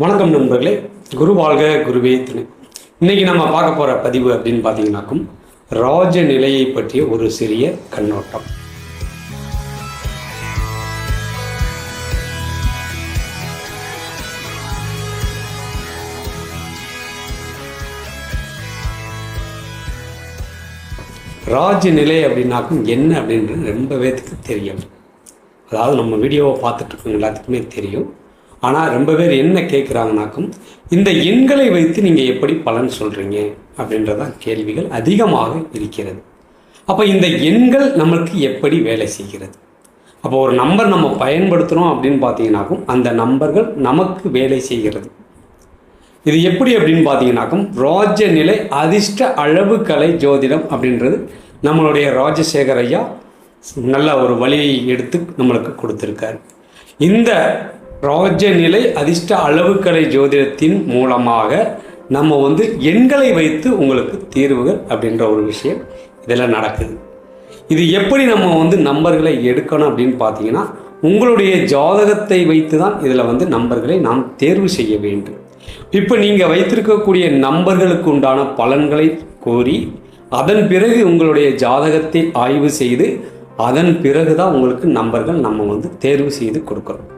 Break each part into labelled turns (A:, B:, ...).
A: வணக்கம் நண்பர்களே. குரு வாழ்க குருவே துணை. இன்னைக்கு நம்ம பார்க்க போகிற பதிவு அப்படின்னு பார்த்தீங்கன்னாக்கும் ராஜ நிலையை பற்றிய ஒரு சிறிய கண்ணோட்டம். ராஜ நிலை அப்படின்னாக்கும் என்ன அப்படின்றது ரொம்ப பேத்துக்கு தெரியும். அதாவது நம்ம வீடியோவை பார்த்துட்டு எல்லாத்துக்குமே தெரியும். ஆனால் ரொம்ப பேர் என்ன கேட்குறாங்கனாக்கும் இந்த எண்களை வைத்து நீங்கள் எப்படி பலன் சொல்கிறீங்க அப்படின்றதான் கேள்விகள் அதிகமாக இருக்கிறது. அப்போ இந்த எண்கள் நம்மளுக்கு எப்படி வேலை செய்கிறது? அப்போ ஒரு நம்பர் நம்ம பயன்படுத்துகிறோம் அப்படின்னு பார்த்தீங்கன்னாக்கும் அந்த நம்பர்கள் நமக்கு வேலை செய்கிறது. இது எப்படி அப்படின்னு பார்த்தீங்கன்னாக்கும் ராஜ நிலை அதிர்ஷ்ட அளவு கலை ஜோதிடம் அப்படின்றது நம்மளுடைய ராஜசேகர் ஐயா நல்ல ஒரு வழியை எடுத்து நம்மளுக்கு கொடுத்துருக்காரு. இந்த ராஜ நிலை அதிர்ஷ்ட அளவுக்கலை ஜோதிடத்தின் மூலமாக நம்ம வந்து எண்களை வைத்து உங்களுக்கு தீர்வுகள் அப்படின்ற ஒரு விஷயம் இதில் நடக்குது. இது எப்படி நம்ம வந்து நம்பர்களை எடுக்கணும் அப்படின்னு பார்த்தீங்கன்னா உங்களுடைய ஜாதகத்தை வைத்து தான் இதில் வந்து நம்பர்களை நாம் தேர்வு செய்ய வேண்டும். இப்போ நீங்கள் வைத்திருக்கக்கூடிய நம்பர்களுக்கு உண்டான பலன்களை கோரி அதன் பிறகு உங்களுடைய ஜாதகத்தை ஆய்வு செய்து அதன் பிறகு தான் உங்களுக்கு நம்பர்கள் நம்ம வந்து தேர்வு செய்து கொடுக்குறோம்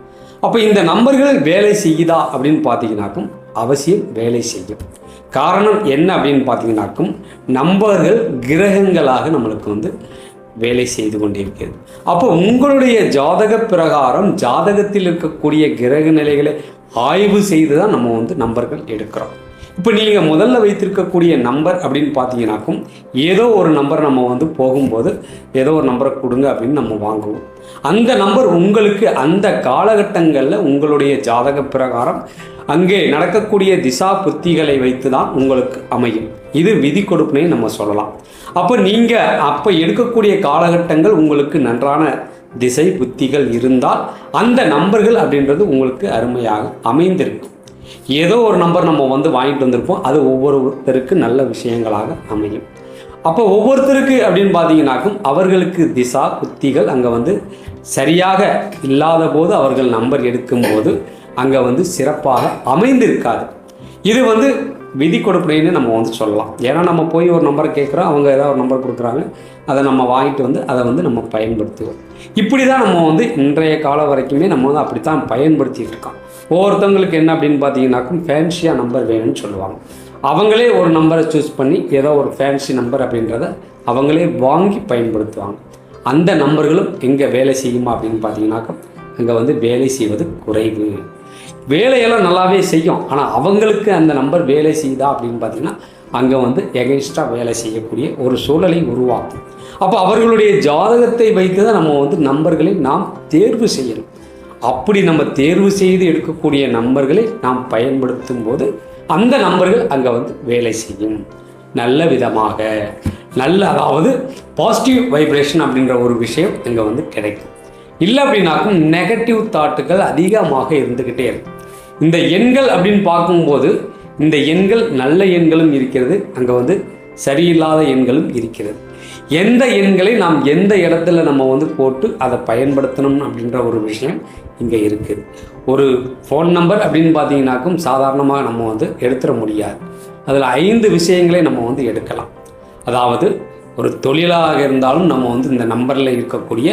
A: அப்போ இந்த நம்பர்கள் வேலை செய்யுதா அப்படின்னு பார்த்தீங்கன்னாக்கும் அவசியம் வேலை செய்யும். காரணம் என்ன அப்படின்னு பார்த்தீங்கன்னாக்கும் நம்பர்கள் கிரகங்களாக நம்மளுக்கு வந்து வேலை செய்து கொண்டிருக்கிறது அப்போ உங்களுடைய ஜாதக பிரகாரம் ஜாதகத்தில் இருக்கக்கூடிய கிரக நிலைகளை ஆய்வு செய்து தான் நம்ம வந்து நம்பர்கள் எடுக்கிறோம். இப்போ நீங்கள் முதல்ல வைத்திருக்கக்கூடிய நம்பர் அப்படின்னு பார்த்தீங்கன்னாக்கும் ஏதோ ஒரு நம்பர் நம்ம வந்து போகும்போது ஏதோ ஒரு நம்பரை கொடுங்க அப்படின்னு நம்ம வாங்குவோம். அந்த நம்பர் உங்களுக்கு அந்த காலகட்டங்களில் உங்களுடைய ஜாதக பிரகாரம் அங்கே நடக்கக்கூடிய திசா புத்திகளை வைத்து தான் உங்களுக்கு அமையும். இது விதி கொடுப்புனே நம்ம சொல்லலாம். அப்போ நீங்கள் அப்போ எடுக்கக்கூடிய காலகட்டங்கள் உங்களுக்கு நன்றான திசை புத்திகள் இருந்தால் அந்த நம்பர்கள் அப்படின்றது உங்களுக்கு அருமையாக அமைந்திருக்கும். ஏதோ ஒரு நம்பர் நம்ம வந்து வாங்கிட்டு வந்திருப்போம். அது ஒவ்வொருத்தருக்கு நல்ல விஷயங்களாக அமையும். அப்போ ஒவ்வொருத்தருக்கு அப்படின்னு பார்த்தீங்கன்னாக்கும் அவர்களுக்கு திசா புத்திகள் அங்கே வந்து சரியாக இல்லாத போது அவர்கள் நம்பர் எடுக்கும்போது அங்கே வந்து சிறப்பாக அமைந்திருக்காது. இது வந்து விதி கொடுப்படின்னு நம்ம வந்து சொல்லலாம். ஏன்னா நம்ம போய் ஒரு நம்பரை கேட்குறோம் அவங்க ஏதாவது ஒரு நம்பர் கொடுக்குறாங்க. அதை நம்ம வாங்கிட்டு வந்து அதை வந்து நம்ம பயன்படுத்துவோம். இப்படி தான் நம்ம வந்து இன்றைய காலம் வரைக்குமே நம்ம வந்து அப்படி தான் பயன்படுத்திகிட்டு இருக்கோம். ஒவ்வொருத்தவங்களுக்கு என்ன அப்படின்னு பார்த்தீங்கன்னாக்கும் ஃபேன்சியாக நம்பர் வேணும்னு சொல்லுவாங்க. அவங்களே ஒரு நம்பரை சூஸ் பண்ணி ஏதோ ஒரு ஃபேன்சி நம்பர் அப்படின்றத அவங்களே வாங்கி பயன்படுத்துவாங்க. அந்த நம்பர்களும் எங்கே வேலை செய்யுமா அப்படின்னு பார்த்தீங்கன்னாக்கா அங்கே வந்து வேலை செய்வது குறைவு. வேலையெல்லாம் நல்லாவே செய்யும். ஆனால் அவங்களுக்கு அந்த நம்பர் வேலை செய்யுதா அப்படின்னு பார்த்தீங்கன்னா அங்கே வந்து எகென்ஸ்டாக வேலை செய்யக்கூடிய ஒரு சூழலை உருவாக்கும். அப்போ அவர்களுடைய ஜாதகத்தை வைத்து தான் நம்ம வந்து நம்பர்களை நாம் தேர்வு செய்யணும். அப்படி நம்ம தேர்வு செய்து எடுக்கக்கூடிய நம்பர்களை நாம் பயன்படுத்தும் போது அந்த நம்பர்கள் அங்கே வந்து வேலை செய்யும். நல்ல விதமாக. நல்ல அதாவது பாசிட்டிவ் வைப்ரேஷன் அப்படின்ற ஒரு விஷயம் இங்கே வந்து கிடைக்கும். இல்லை அப்படின்னாக்கும் நெகட்டிவ் தாட்டுகள் அதிகமாக இருந்துக்கிட்டே இருக்கும். இந்த எண்கள் அப்படின்னு பார்க்கும்போது இந்த எண்கள் நல்ல எண்களும் இருக்கிறது அங்கே வந்து சரியில்லாத எண்களும் இருக்கிறது. எந்த எண்களை நாம் எந்த இடத்துல நம்ம வந்து போட்டு அதை பயன்படுத்தணும் அப்படின்ற ஒரு விஷயம் இங்கே இருக்குது ஒரு ஃபோன் நம்பர் அப்படின்னு பார்த்தீங்கன்னாக்கும் சாதாரணமாக நம்ம வந்து எடுத்துட முடியாது. அதில் ஐந்து விஷயங்களை நம்ம வந்து எடுக்கலாம். அதாவது ஒரு தொழிலாக இருந்தாலும் நம்ம வந்து இந்த நம்பரில் இருக்கக்கூடிய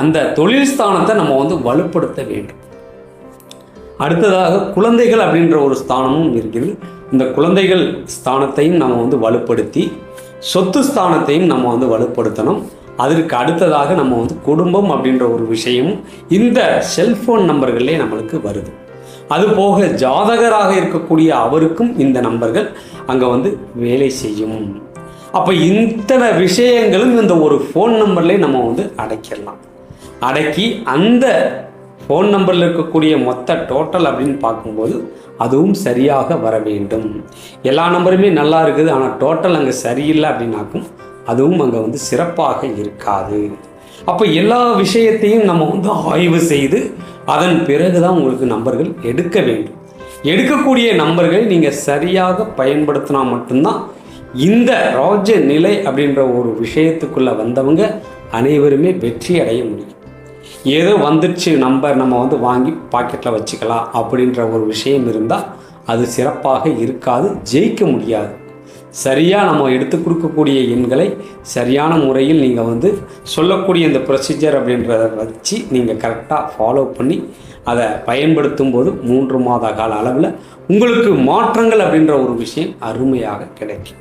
A: அந்த தொழில் ஸ்தானத்தை நம்ம வந்து வலுப்படுத்த வேண்டும். அடுத்ததாக குழந்தைகள் அப்படின்ற ஒரு ஸ்தானமும் இருக்குது. இந்த குழந்தைகள் ஸ்தானத்தையும் நம்ம வந்து வலுப்படுத்தி சொத்து ஸ்தானத்தையும் நம்ம வந்து வலுப்படுத்தணும். அதற்கு அடுத்ததாக நம்ம வந்து குடும்பம் அப்படின்ற ஒரு விஷயமும் இந்த செல்ஃபோன் நம்பர்களே நம்மளுக்கு வருது. அதுபோக ஜாதகராக இருக்கக்கூடிய அவருக்கும் இந்த நம்பர்கள் அங்கே வந்து வேலை செய்யும். அப்போ இத்தனை விஷயங்களும் இந்த ஒரு ஃபோன் நம்பர்லேயே நம்ம வந்து அடைக்கிடலாம் அடக்கி அந்த ஃபோன் நம்பரில் இருக்கக்கூடிய மொத்த டோட்டல் அப்படின்னு பார்க்கும்போது அதுவும் சரியாக வர வேண்டும். எல்லா நம்பருமே நல்லா இருக்குது ஆனால் டோட்டல் அங்கே சரியில்லை அப்படின்னாக்கும் அதுவும் அங்கே வந்து சிறப்பாக இருக்காது. அப்போ எல்லா விஷயத்தையும் நம்ம வந்து ஆய்வு செய்து அதன் பிறகு தான் உங்களுக்கு நம்பர்கள் எடுக்க வேண்டும். எடுக்கக்கூடிய நம்பர்களை நீங்கள் சரியாக பயன்படுத்தினா மட்டும்தான் இந்த ராஜ நிலை அப்படின்ற ஒரு விஷயத்துக்குள்ளே வந்தவங்க அனைவருமே வெற்றி அடைய முடியும். ஏதோ வந்துடுச்சு நம்பர் நம்ம வந்து வாங்கி பாக்கெட்டில் வச்சுக்கலாம் அப்படின்ற ஒரு விஷயம் இருந்தால் அது சிறப்பாக இருக்காது ஜெயிக்க முடியாது. சரியாக நம்ம எடுத்து கொடுக்கக்கூடிய எண்களை சரியான முறையில் நீங்கள் வந்து சொல்லக்கூடிய இந்த ப்ரொசீஜர் அப்படின்றத வச்சு நீங்கள் கரெக்டாக ஃபாலோ பண்ணி அதை பயன்படுத்தும் போது மூன்று மாத கால அளவில் உங்களுக்கு மாற்றங்கள் அப்படின்ற ஒரு விஷயம் அருமையாக கிடைக்கும்.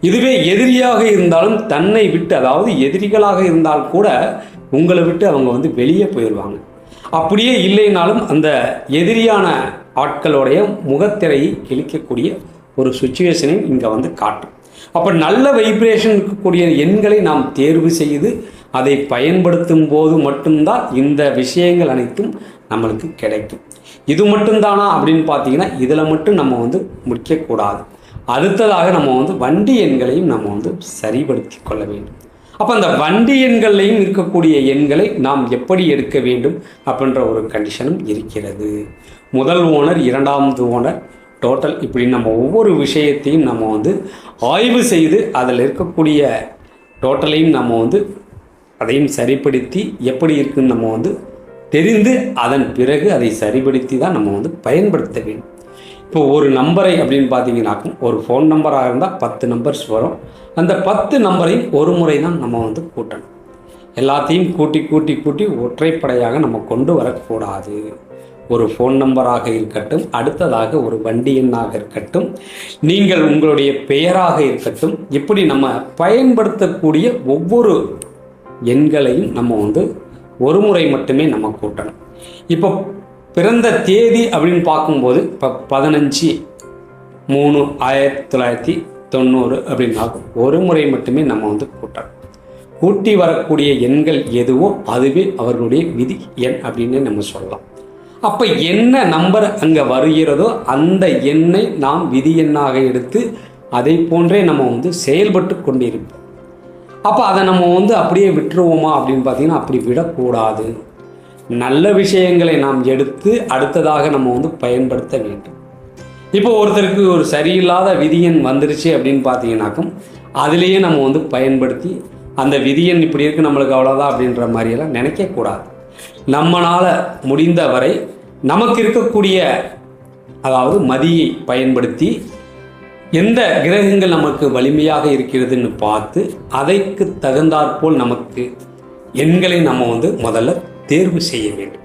A: இதுவே எதிரியாக இருந்தாலும் தன்னை விட்டு அதாவது எதிரிகளாக இருந்தால் கூட உங்களை விட்டு அவங்க வந்து வெளியே போயிடுவாங்க. அப்படியே இல்லைனாலும் அந்த எதிரியான ஆட்களுடைய முகத்திரையை கிழிக்கக்கூடிய ஒரு சுச்சுவேஷனையும் இங்கே வந்து காட்டும். அப்போ நல்ல வைப்ரேஷன் இருக்கக்கூடிய எண்களை நாம் தேர்வு செய்து அதை பயன்படுத்தும் போது மட்டும்தான் இந்த விஷயங்கள் அனைத்தும் நம்மளுக்கு கிடைக்கும். இது மட்டும்தானா அப்படின்னு பார்த்தீங்கன்னா இதில் மட்டும் நம்ம வந்து முடிக்கக்கூடாது. அடுத்ததாக நம்ம வந்து வண்டி எண்களையும் நம்ம வந்து சரிபடுத்தி கொள்ள வேண்டும். அப்போ அந்த வண்டி எண்கள்லையும் இருக்கக்கூடிய எண்களை நாம் எப்படி எடுக்க வேண்டும் அப்படின்ற ஒரு கண்டிஷனும் இருக்கிறது. முதல் ஓனர் இரண்டாவது ஓனர் டோட்டல் இப்படி நம்ம ஒவ்வொரு விஷயத்தையும் நம்ம வந்து ஆய்வு செய்து அதில் இருக்கக்கூடிய டோட்டலையும் நம்ம வந்து அதையும் சரிப்படுத்தி எப்படி இருக்குன்னு நம்ம வந்து தெரிந்து அதன் பிறகு அதை சரிப்படுத்தி தான் நம்ம வந்து பயன்படுத்த வேண்டும். இப்போ ஒரு நம்பரை அப்படின்னு பார்த்தீங்கன்னாக்கும் ஒரு ஃபோன் நம்பராக இருந்தால் பத்து நம்பர்ஸ் வரும். அந்த பத்து நம்பரையும் ஒரு முறை தான் நம்ம வந்து கூட்டணும். எல்லாத்தையும் கூட்டி கூட்டி கூட்டி ஒற்றைப்படையாக நம்ம கொண்டு வரக்கூடாது. ஒரு ஃபோன் நம்பராக இருக்கட்டும் அடுத்ததாக ஒரு வண்டி எண்ணாக இருக்கட்டும் நீங்கள் உங்களுடைய பெயராக இருக்கட்டும் இப்படி நம்ம பயன்படுத்தக்கூடிய ஒவ்வொரு எண்களையும் நம்ம வந்து ஒரு முறை மட்டுமே நம்ம கூட்டணும். இப்போ பிறந்த தேதி அப்படின்னு பார்க்கும்போது இப்போ பதினஞ்சு மூணு ஆயிரத்தி தொள்ளாயிரத்தி தொண்ணூறு அப்படின்னா ஒரு முறை மட்டுமே நம்ம வந்து கூட்டணும். கூட்டி வரக்கூடிய எண்கள் எதுவோ அதுவே அவர்களுடைய விதி எண் அப்படின்னு நம்ம சொல்லலாம். அப்போ என்ன நம்பர் அங்கே வருகிறதோ அந்த எண்ணை நாம் விதி எண்ணாக எடுத்து அதை போன்றே நம்ம வந்து செயல்பட்டு கொண்டிருப்போம். அப்போ அதை நம்ம வந்து அப்படியே விட்டுருவோமா அப்படின்னு பார்த்தீங்கன்னா அப்படி விடக்கூடாது. நல்ல விஷயங்களை நாம் எடுத்து அடுத்ததாக நம்ம வந்து பயன்படுத்த வேண்டும். இப்போ ஒருத்தருக்கு ஒரு சரியில்லாத விதியன் வந்துருச்சு அப்படின்னு பார்த்தீங்கன்னாக்கும் அதுலேயே நம்ம வந்து பயன்படுத்தி அந்த விதியன் இப்படி இருக்கு நம்மளுக்கு அவ்வளோதான் அப்படின்ற மாதிரியெல்லாம் நினைக்கக்கூடாது நம்மளால் முடிந்தவரை நமக்கு இருக்கக்கூடிய அதாவது மதியை பயன்படுத்தி எந்த கிரகங்கள் நமக்கு வலிமையாக இருக்கிறதுன்னு பார்த்து அதைக்கு தகுந்தாற்போல் நமக்கு எண்களை நம்ம வந்து முதல்ல தேர்வு செய்ய வேண்டும்.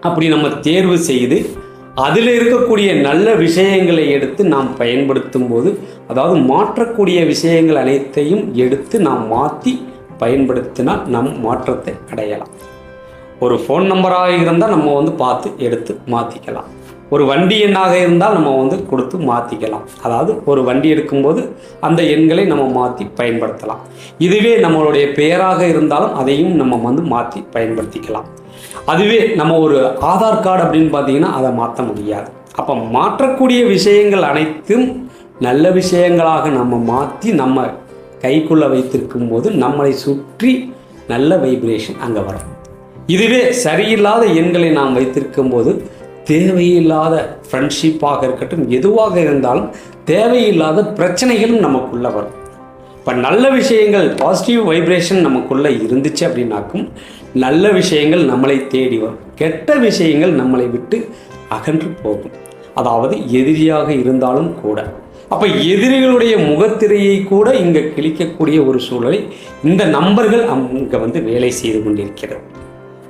A: அப்படி நம்ம தேர்வு செய்து அதில் இருக்கக்கூடிய நல்ல விஷயங்களை எடுத்து நாம் பயன்படுத்தும் போது அதாவது மாற்றக்கூடிய விஷயங்கள் அனைத்தையும் எடுத்து நாம் மாற்றி பயன்படுத்தினால் நம் மாற்றத்தை அடையலாம். ஒரு ஃபோன் நம்பராக இருந்தால் நம்ம வந்து பார்த்து எடுத்து மாற்றிக்கலாம் ஒரு வண்டி எண்ணாக இருந்தால் நம்ம வந்து கொடுத்து மாற்றிக்கலாம் அதாவது ஒரு வண்டி எடுக்கும்போது அந்த எண்களை நம்ம மாற்றி பயன்படுத்தலாம். இதுவே நம்மளுடைய பெயராக இருந்தாலும் அதையும் நம்ம வந்து மாற்றி பயன்படுத்திக்கலாம். அதுவே நம்ம ஒரு ஆதார் கார்டு அப்படின்னு பார்த்தீங்கன்னா அதை மாற்ற முடியாது. அப்போ மாற்றக்கூடிய விஷயங்கள் அனைத்தும் நல்ல விஷயங்களாக நம்ம மாற்றி நம்ம கைக்குள்ளே வைத்திருக்கும் போது நம்மளை சுற்றி நல்ல வைப்ரேஷன் அங்கே வரும். இதுவே சரியில்லாத எண்களை நாம் வைத்திருக்கும் போது தேவையில்லாத ஃப்ரெண்ட்ஷிப்பாக இருக்கட்டும் எதுவாக இருந்தாலும் தேவையில்லாத பிரச்சனைகளும் நமக்குள்ளே வரும். இப்போ நல்ல விஷயங்கள் பாசிட்டிவ் வைப்ரேஷன் நமக்குள்ளே இருந்துச்சு அப்படின்னாக்கும் நல்ல விஷயங்கள் நம்மளை தேடி வரும். கெட்ட விஷயங்கள் நம்மளை விட்டு அகன்று போகும். அதாவது எதிரியாக இருந்தாலும் கூட. அப்போ எதிரிகளுடைய முகத்திரையை கூட இங்கே கிழிக்கக்கூடிய ஒரு சூழலை இந்த நம்பர்கள் அங்கே வந்து வேலை செய்து கொண்டிருக்கிறது.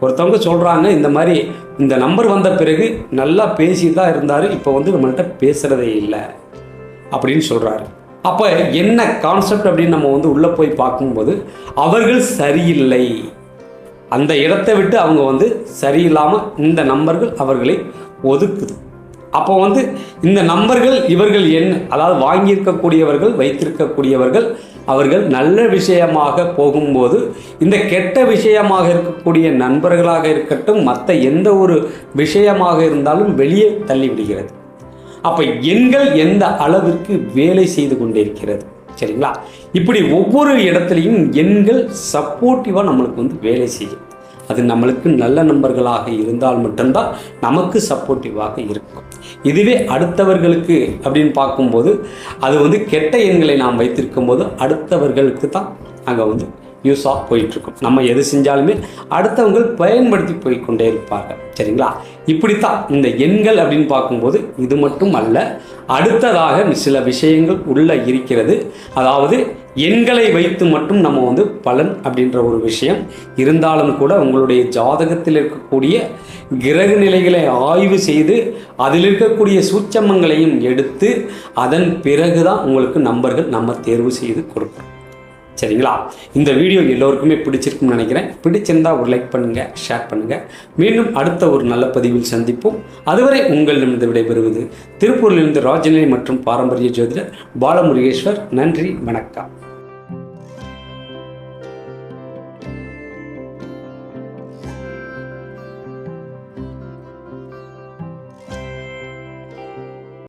A: ஒருத்தவங்க சொல்கிறாங்க இந்த மாதிரி இந்த நம்பர் வந்த பிறகு நல்லா பேசி தான் இருந்தார் இப்போ வந்து நம்மள்கிட்ட பேசுகிறதே இல்லை அப்படின்னு சொல்கிறாரு அப்போ என்ன கான்செப்ட் அப்படின்னு நம்ம வந்து உள்ளே போய் பார்க்கும்போது அவர்கள் சரியில்லை. அந்த இடத்தை விட்டு அவங்க வந்து சரியில்லாமல் இந்த நம்பர்கள் அவர்களை ஒதுக்குது. அப்போ வந்து இந்த நம்பர்கள் இவர்கள் என்ன அதாவது வாங்கியிருக்கக்கூடியவர்கள் வைத்திருக்கக்கூடியவர்கள் அவர்கள் நல்ல விஷயமாக போகும்போது இந்த கெட்ட விஷயமாக இருக்கக்கூடிய நண்பர்களாக இருக்கட்டும் மற்ற எந்த ஒரு விஷயமாக இருந்தாலும் வெளியே தள்ளிவிடுகிறது. அப்போ எண்கள் எந்த அளவிற்கு வேலை செய்து கொண்டிருக்கிறது சரிங்களா? இப்படி ஒவ்வொரு இடத்துலையும் எண்கள் சப்போர்ட்டிவாக நம்மளுக்கு வந்து வேலை செய்யும். அது நம்மளுக்கு நல்ல நண்பர்களாக இருந்தால் மட்டும்தான் நமக்கு சப்போர்ட்டிவாக இருக்கும். இதுவே அடுத்தவர்களுக்கு அப்படின்னு பார்க்கும்போது அது வந்து கெட்ட எண்களை நாம் வைத்திருக்கும் போது அடுத்தவர்களுக்கு தான் அங்கே வந்து யூஸாக போயிட்டுருக்கும். நம்ம எது செஞ்சாலுமே அடுத்தவங்க பயன்படுத்தி போய்கொண்டே இருப்பார்கள். சரிங்களா? இப்படித்தான் இந்த எண்கள் அப்படின்னு பார்க்கும்போது இது மட்டும் அல்ல அடுத்ததாக சில விஷயங்கள் உள்ளே இருக்கிறது. அதாவது எண்களை வைத்து மட்டும் நம்ம வந்து பலன் அப்படின்ற ஒரு விஷயம் இருந்தாலும் கூட உங்களுடைய ஜாதகத்தில் இருக்கக்கூடிய கிரக நிலைகளை ஆய்வு செய்து அதில் இருக்கக்கூடிய சூட்சமங்களையும் எடுத்து அதன் பிறகுதான் உங்களுக்கு நம்பர்கள் நம்ம தேர்வு செய்து கொடுப்போம். சரிங்களா? இந்த வீடியோ எல்லோருக்குமே பிடிச்சிருக்கும்னு நினைக்கிறேன். பிடிச்சிருந்தா ஒரு லைக் பண்ணுங்க ஷேர் பண்ணுங்க. மீண்டும் அடுத்த ஒரு நல்ல பதிவில் சந்திப்போம். அதுவரை உங்களிடமிருந்து விடைபெறுவது திருப்பூரிலிருந்து ராஜநிலை மற்றும் பாரம்பரிய ஜோதிடர் பாலமுருகேஸ்வர். நன்றி வணக்கம்.